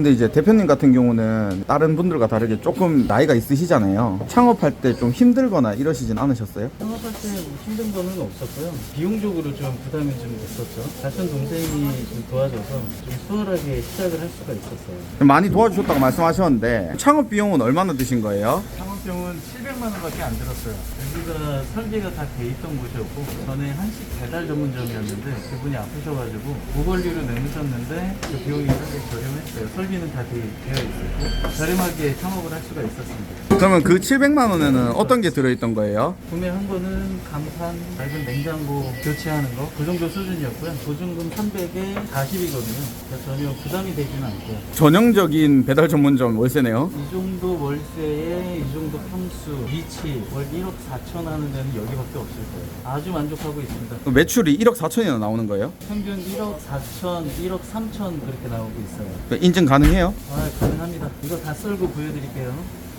근데 이제 대표님 같은 경우는 다른 분들과 다르게 조금 나이가 있으시잖아요. 창업할 때 좀 힘들거나 이러시진 않으셨어요? 창업할 때 뭐 힘든 거는 없었고요. 비용적으로 좀 부담이 좀 됐었죠. 같은 동생이 좀 도와줘서 좀 수월하게 시작을 할 수가 있었어요. 많이 도와주셨다고 말씀하셨는데 창업 비용은 얼마나 드신 거예요? 창업비용은 700만 원밖에 안 들었어요. 여기가 설계가 다 돼 있던 곳이었고 전에 한식 배달 전문점이었는데 그분이 아프셔가지고 무권리로 내놓으셨는데 그 비용이 상당히 저렴했어요. 설비는 다 돼- 되어 있었고 저렴하게 창업을 할 수가 있었습니다. 그러면 그 700만 원에는 어떤 게 들어있던 거예요? 구매한 거는 강판, 얇은 냉장고 교체하는 거 그 정도 수준이었고요. 보증금 300에 40이거든요. 그러니까 전혀 부담이 되지는 않고요. 전형적인 배달 전문점 월세네요. 이 정도 월세에 이 정도 평수, 위치, 월 1억 4천 하는 데는 여기밖에 없을 거예요. 아주 만족하고 있습니다. 매출이 1억 4천이나 나오는 거예요? 평균 1억 4천, 1억 3천 그렇게 나오고 있어요. 인증 가능해요? 아, 가능합니다. 이거 다 썰고 보여드릴게요.